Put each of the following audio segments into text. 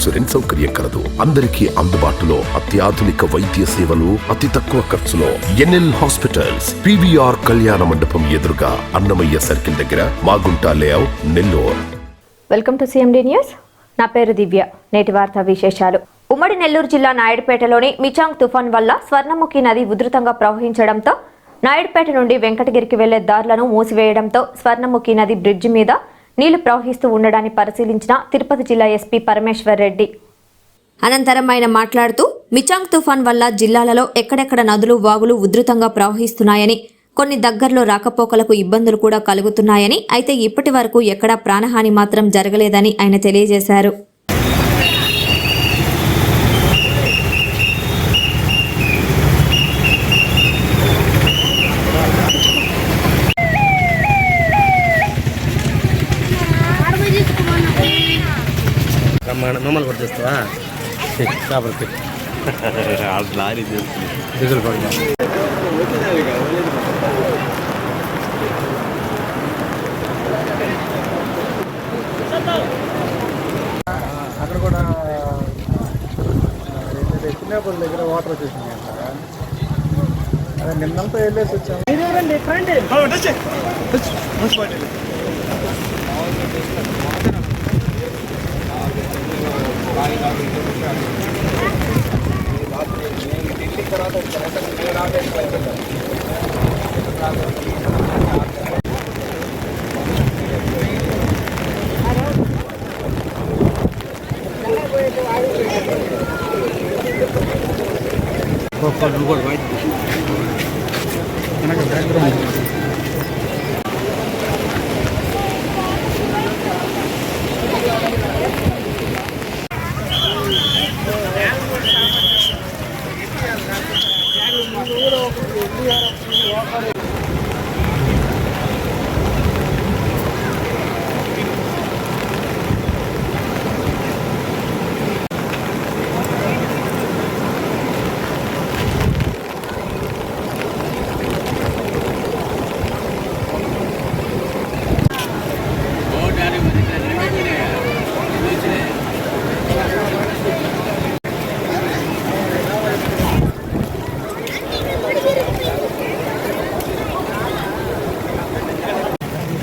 Insurance సౌకర్యం కలదు. అందరికీ అందుబాటులో అత్యాధునిక వైద్య సేవలు అతి తక్కువ ఖర్చులో. ఎన్ఎల్ హాస్పిటల్స్ పివిఆర్ కళ్యాణ మండపం ఎదురుగా అన్నమయ్య సర్కిల్ దగ్గర Magunta layout Nellore. Welcome to CMD news. నా పేరు దివ్య. నేటి వార్తా విశేషాలు. ఉమ్మడి నెల్లూరు జిల్లా నాయుడుపేటలోని మిచాంగ్ తుఫాన్ వల్ల స్వర్ణముఖి నది ఉధృతంగా ప్రవహించడంతో నాయుడుపేట నుండి వెంకటగిరికి వెళ్ళే దారులను మూసివేయడంతో స్వర్ణముఖి నది బ్రిడ్జి మీద నీళ్ళు ప్రవహిస్తూ ఉండడాన్ని పరిశీలించిన తిరుపతి జిల్లా ఎస్పీ పరమేశ్వర్ రెడ్డి. అనంతరం ఆయన మాట్లాడుతూ మిచాంగ్ తుఫాన్ వల్ల జిల్లాలలో ఎక్కడెక్కడ నదులు వాగులు ఉధృతంగా ప్రవహిస్తున్నాయని కొన్ని దగ్గరలో రాకపోకలకు ఇబ్బందులు కూడా కలుగుతున్నాయని అయితే ఇప్పటి వరకు ఎక్కడా ప్రాణహాని మాత్రం జరగలేదని ఆయన తెలియజేశారు. మమ్మల్ని కూడా చేస్తావా? కాబట్టి. లారీ దిగులు పడదాం అక్కడ కూడా చిన్నపల్లి దగ్గర వాటర్ వచ్చేసింది నిన్నంతా వెళ్ళేసి వచ్చాము Kok kalau dulu kan baik. Kenapa background?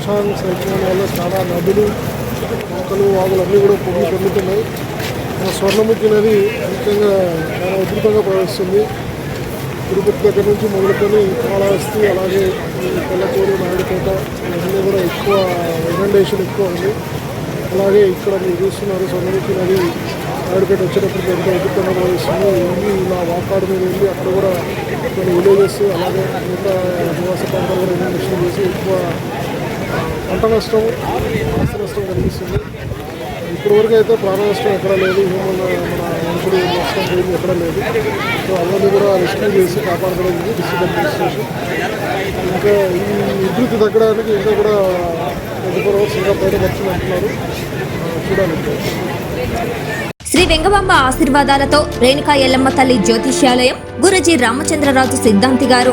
తుఫాన్ సైక్లోన్ వల్ల చాలా నదులు మొక్కలు వాగులు అన్నీ కూడా పొంగి పొందుతున్నాయి మన స్వర్ణముఖి నది ముఖ్యంగా చాలా ఉధృతంగా ప్రవహిస్తుంది. తిరుపతి దగ్గర నుంచి మొదలుకొని కాళహస్తి అలాగే ఈ నాయుడుపేట ఇవన్నీ కూడా ఎక్కువ ఇనండేషన్ ఎక్కువ ఉంది. అలాగే ఇక్కడ మీరు చూస్తున్నారు స్వర్ణముఖి నది నాయుడుపేట వచ్చేటప్పుడు ఎంతో ఉధృతంగా ప్రవహిస్తుంది. ఇవి ఇలా వాకాడు మీద వెళ్ళి అక్కడ కూడా కొన్ని విలేజెస్ అలాగే మిగతా నివాస ప్రాంతాలు కూడా ఇనండేషన్ చేసి ఎక్కువ పంట నష్టం ఆస్తి నష్టం కలిగిస్తుంది ఇప్పటివరకు అయితే ప్రాణ నష్టం ఎక్కడ లేదు. హ్యూమన్ మన మనుషులు నష్టం పోయింది ఎక్కడ లేదు. సో అందరినీ కూడా రెస్క్యూ చేసి కాపాడుకోవడం డిస్ట్రిక్ట్ అడ్మినిస్ట్రేషన్ ఇంకా ఈ ఉధృతి తగ్గడానికి ఇంకా కూడా ట్వంటీ ఫోర్ అవర్స్ ఇంకా బయట ఖర్చులు అంటున్నారు ఆ, చూడాలి శ్రీ వెంగబాంబ ఆశీర్వాదాలతో రేణుకా ఎల్లమ్మ తల్లి జ్యోతిష్యాలయం గురజీ రామచంద్రరాజు సిద్ధాంతి గారు